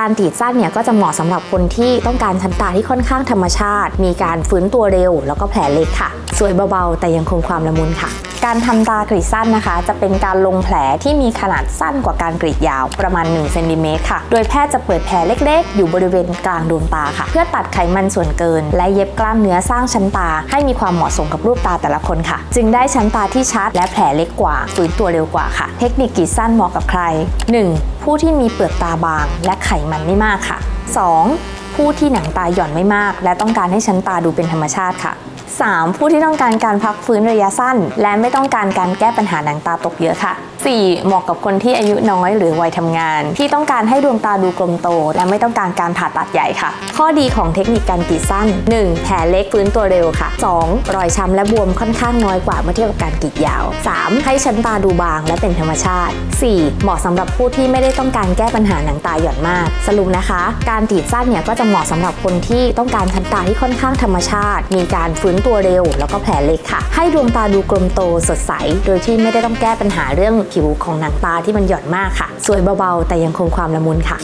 การตีดสั้นเนี่ยก็จะเหมาะสำหรับคนที่ต้องการชั้นตาที่ค่อนข้างธรรมชาติ มีการฟื้นตัวเร็ว แล้วก็แผลเล็กค่ะ สวยเบาๆ แต่ยังคงความละมุนค่ะ การทำตากรีดสั้นนะคะ จะเป็นการลงแผลที่มีขนาดสั้นกว่าการกรีดยาวประมาณ1เซนติเมตรค่ะ โดยแพทย์จะเปิดแผลเล็กๆ อยู่บริเวณกลางดวงตาค่ะ เพื่อตัดไขมันส่วนเกิน และเย็บกล้ามเนื้อสร้างชั้นตา ให้มีความเหมาะสมกับรูปตาแต่ละคนค่ะ จึงได้ชั้นตาที่ชัดและแผลเล็กกว่าฟื้นตัวเร็วกว่าค่ะ เทคนิคกรีดสั้นเหมาะกับใคร 1. ผู้ที่มีเปลือกตาบาง และไขมันไม่มากค่ะ 2. ผู้ที่หนังตาหย่อนไม่มาก และต้องการให้ชั้นตาดูเป็นธรรมชาติค่ะ 3. ผู้ที่ต้องการการพักฟื้นระยะสั้น และไม่ต้องการการแก้ปัญหาหนังตาตกเยอะค่ะ 4. เหมาะกับคนที่อายุน้อยหรือวัยทำงาน ที่ต้องการให้ดวงตาดูกลมโต และไม่ต้องการการผ่าตัดใหญ่ค่ะ ข้อดีของเทคนิคการกรีดสั้น 1. แผลเล็กฟื้นตัวเร็วค่ะ 2. รอยช้ำและบวมค่อนข้างน้อยกว่าเมื่อเทียบกับการกรีดยาว 3. ให้ชั้นตาดูบางและเป็นธรรมชาติ 4. เหมาะสำหรับผู้ที่ไม่ได้ต้องการแก้ปัญหาหนังตาหย่อนมาก สรุปนะคะ การกรีดสั้นเนี่ยก็จะเหมาะสำหรับคนที่ต้องการชั้นตาที่ค่อนข้างธรรมชาติ มีการฟื้นตัวเร็ว แล้วก็แผลเล็กค่ะ ให้ดวงตาดูกลมโตสดใส โดยที่ไม่ได้ต้องแก้ปัญหาเรื่องผิวของหนังตาที่มันหย่อนมากค่ะ สวยเบาๆ แต่ยังคงความละมุนค่ะ